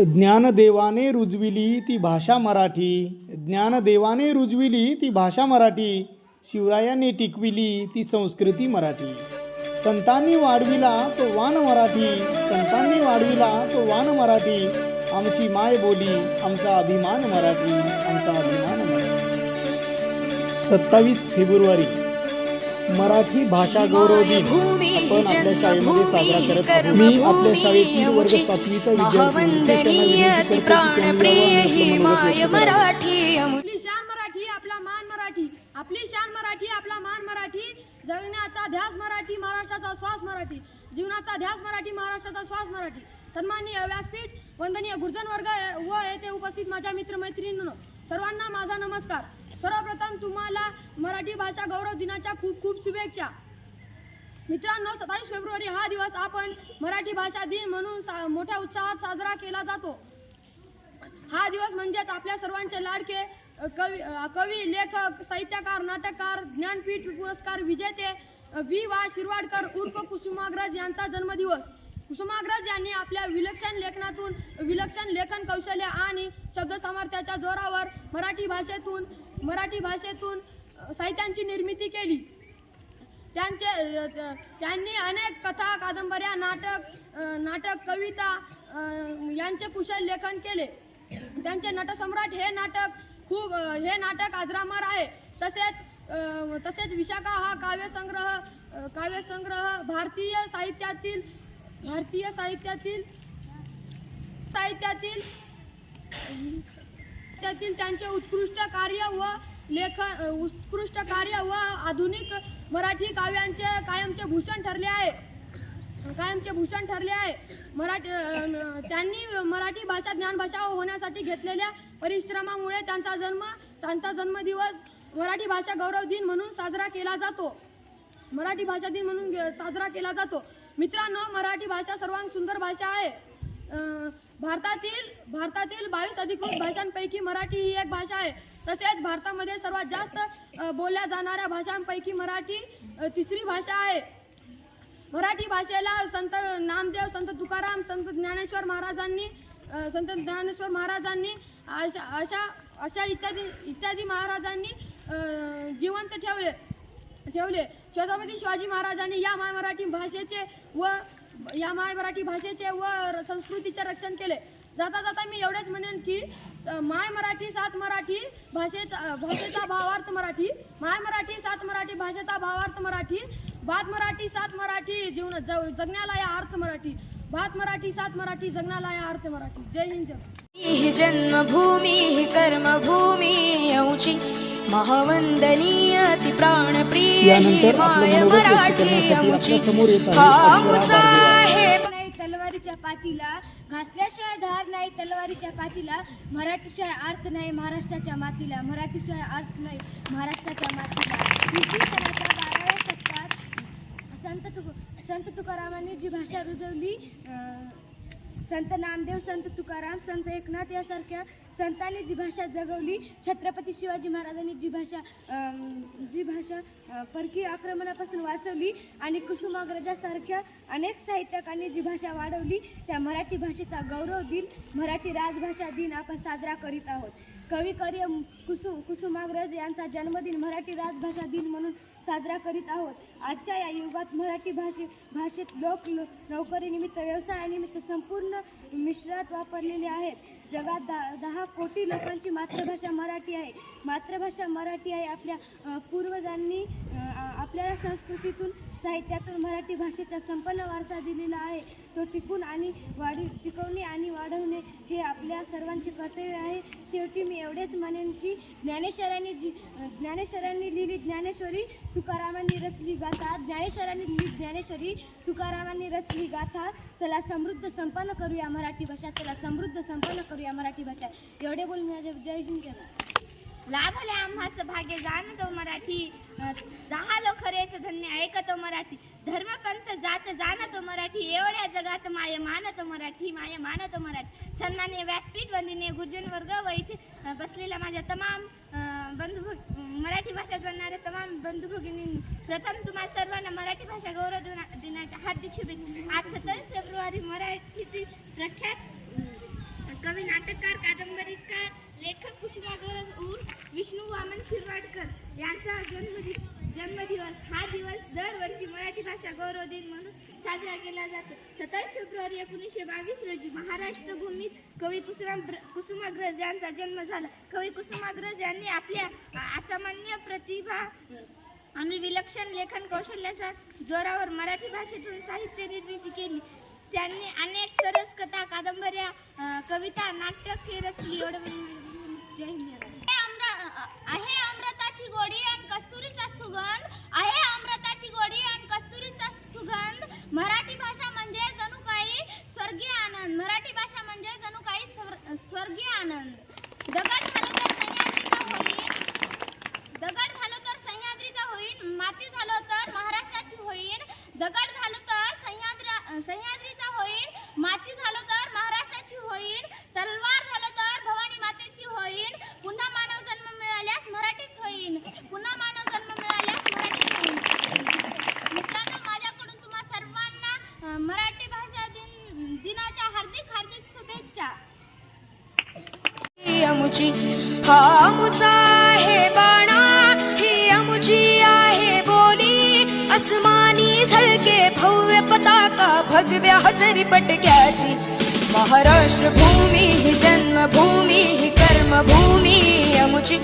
ज्ञानदेवाने रुजविली ती भाषा मराठी. ज्ञानदेवाने रुजविली ती भाषा मराठी. शिवरायाने टिकविली ती संस्कृती मराठी. संतांनी वाढविला तो वान मराठी. संतांनी वाढविला तो वान मराठी. आमची माय बोली आमचा अभिमान मराठी आमचा अभिमान मराठी. सत्तावीस फेब्रुवारी. मराठी भाषा गौरव दिन आपण आपल्या शाळेमध्ये साजरा करत आहोत. मी आपल्या शाळेतील वर्ग सातवीचा ही मराठी. आपली शान मराठी आपला मान मराठी. आपली शान मराठी आपला मान मराठी. जगण्याचा ध्यास मराठी महाराष्ट्राचा श्वास मराठी. जीवनाचा ध्यास मराठी महाराष्ट्राचा श्वास मराठी. सन्माननीय व्यासपीठ वंदनीय गुरुजन वर्ग व येथे उपस्थित माझ्या मित्रमैत्रिणींनो सर्वांना माझा नमस्कार. सर्वप्रथम तुम्हाला मराठी भाषा गौरव दिनाच्या खूप खूप शुभेच्छा. मित्रांनो सत्तावीस फेब्रुवारी हा दिवस आपण मराठी भाषा दिन म्हणून सा- मोठ्या उत्साहात साजरा केला जातो. हा दिवस म्हणजेच आपल्या सर्वांचे लाडके कवी कवी लेखक साहित्यकार नाटककार ज्ञानपीठ पुरस्कार विजेते वी वा. शिरवाडकर उर्फ कुसुमाग्रज यांचा जन्मदिवस. कुसुमाग्रज यांनी आपल्या विलक्षण लेखनातून विलक्षण लेखन कौशल्य आणि शब्द सामर्थ्याच्या जोरावर मराठी भाषेतून मराठी भाषेतून साहित्यांची निर्मिती केली. त्यांचे त्यांनी अनेक कथा कादंबऱ्या नाटक नाटक कविता यांचे कुशल लेखन केले. त्यांचे नटसम्राट हे नाटक खूप हे नाटक आजरामर आहे. तसेच तसेच विशाखा हा काव्यसंग्रह काव्यसंग्रह भारतीय साहित्यातील भारतीय साहित्यातील साहित्यातील त्यातील त्यांचे उत्कृष्ट कार्य व लेखन उत्कृष्ट कार्य व आधुनिक मराठी काव्यांचे कायमचे भूषण ठरले आहे. कायमचे भूषण ठरले आहे. मराठी त्यांनी मराठी भाषा ज्ञानभाषा होण्यासाठी घेतलेल्या परिश्रमामुळे त्यांचा जन्म त्यांचा जन्मदिवस मराठी भाषा गौरव दिन म्हणून साजरा केला जातो. मराठी भाषा दिन म्हणून साजरा केला जातो. मित्रांनो मराठी भाषा सर्वांग सुंदर भाषा आहे. भारतातील भारतातील बावीस अधिकृत भाषांपैकी मराठी ही एक भाषा आहे. तसेच भारतामध्ये सर्वात जास्त बोलल्या जाणाऱ्या भाषांपैकी मराठी तिसरी भाषा आहे. मराठी भाषेला संत नामदेव संत तुकाराम संत ज्ञानेश्वर महाराजांनी संत ज्ञानेश्वर महाराजांनी अशा अशा अशा इत्यादी इत्यादी महाराजांनी जिवंत ठेवले. ठेवले. छत्रपती शिवाजी महाराजांनी या माय मराठी भाषेचे व या माय मराठी भाषेचे व संस्कृतीचे रक्षण केले. जाता जाता मी एवढेच म्हणेन की माय मराठी सात मराठी भाषेचा भाषेचा भावार्थ मराठी माय मराठी सात मराठी भाषेचा भावार्थ मराठी भात मराठी सात मराठी जीवन जगण्याला या अर्थ मराठी भात मराठी सात मराठी जगण्याला या अर्थ मराठी. जय हिंद जय ही जन्मभूमी ही कर्मभूमी औची महावंदनीय ती प्राणप्रिय ही यानंतर आपलं माय मराठी आहे. हा अजिरा आमचा बारगे. आहे. नाही तलवारीच्या पातीला घासल्याशिवाय धार नाही तलवारीच्या पातीला मराठीशिवाय अर्थ नाही महाराष्ट्राच्या मातीला मराठीशिवाय अर्थ नाही महाराष्ट्राच्या मातीला. बाराव्या शतकात संत तुक संत तुकारामांनी जी भाषा रुजवली अं, संत नामदेव संत तुकाराम संत एकनाथ यासारख्या संतांनी जी भाषा जगवली छत्रपती शिवाजी महाराजांनी जी भाषा जी भाषा परकीय आक्रमणापासून वाचवली आणि कुसुमाग्रजासारख्या अनेक साहित्यकांनी जी भाषा वाढवली त्या मराठी भाषेचा गौरव दिन मराठी राजभाषा दिन आपण साजरा करीत आहोत. कवी कार्य कुसुम कुसुमाग्रज यांचा जन्मदिन मराठी राजभाषा दिन म्हणून साजरा करीत आहोत. आजच्या या युगात मराठी भाषे भाषेत लोक लो- नोकरीनिमित्त व्यवसायानिमित्त संपूर्ण मिश्रात वापरलेले आहेत. जगात दहा दहा कोटी लोकांची मातृभाषा मराठी आहे. मातृभाषा मराठी आहे आपल्या पूर्वजांनी आपल्याला संस्कृतीतून साहित्यातून मराठी भाषेचा संपन्न वारसा दिलेला आहे. तो टिकून आणि वाढी टिकवणे आणि वाढवणे हे आपल्या सर्वांचे कर्तव्य आहे. शेवटी मी एवढेच म्हणेन की ज्ञानेश्वरांनी जी ज्ञानेश्वरांनी लिहिली ज्ञानेश्वरी तुकारामांनी रचली गाथा. ज्ञानेश्वरांनी लिहिली ज्ञानेश्वरी तुकारामांनी रचली गाथा. चला समृद्ध संपन्न करूया मराठी भाषा. चला समृद्ध संपन्न करूया मराठी भाषा. एवढे बोल माझ्या जय हिंद लाभले आम्हास भाग्य. जाणतो मराठी. अं, जाहालो खरेच धन्य. ऐकतो मराठी. धर्मपंथ जात जाणतो मराठी. एवढ्या जगात माय मानतो मराठी. माय मानतो मराठी. सन्मान्य व्यासपीठ वंदनीय गुरुजन वर्ग व इथे बसलेल्या माझ्या तमाम बंधू मराठी भाषा जाणणाऱ्या तमाम बंधू भगिनी. प्रथम तुम्हा सर्वांना मराठी भाषा गौरव दिनाच्या हार्दिक शुभेच्छा. आज सत्तावीस फेब्रुवारी मराठीतील प्रख्यात कवी नाटककार कादंबरीकार लेखक कुसुमाग्रज शिरवाडकर यांचा जन्मदिन जन्मदिवस हा दिवस दरवर्षी मराठी भाषा गौरव दिन म्हणून साजरा केला जातो. सत्तावीस फेब्रुवारी एकोणीसशे बावीस रोजी महाराष्ट्र भूमीत कवी कुसुमा कुसुमाग्रज यांचा जन्म झाला. कवी कुसुमाग्रज यांनी आपल्या असामान्य प्रतिभा आणि विलक्षण लेखन कौशल्याच्या जोरावर मराठी भाषेतून साहित्य निर्मिती केली. त्यांनी अनेक सरस कथा कादंबऱ्या कविता कविता नाटके रचली एवढं जय म्हणजे हिंद आहे अमृताची गोडी आणि कस्तुरीचा सुगंध. आहे अमृताची गोडी आणि कस्तुरीचा सुगंध. मराठी भाषा म्हणजे जणू काही स्वर्गीय आनंद. मराठी भाषा म्हणजे जणू काही स्वर- स्वर्गीय आनंद. दगड झालो तर सह्याद्रीचा होईल दगड झालो तर सह्याद्रीचा होईल माती झालो तर महाराष्ट्राची होईल दगड झालो तर सह्याद्र सह्याद्रीचा होईल माती झालो तर महाराष्ट्राची होईल ही अमुची हा अमुचा आहे बाणा ही अमुची आहे बोली. अस्मानी झळके भव्य पताका भगव्या हजरी पटक्याची. महाराष्ट्र भूमी ही जन्मभूमी ही कर्मभूमी अमुची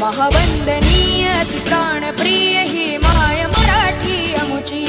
महावंदनीय ती प्राणप्रिय ही माय मराठी अमुची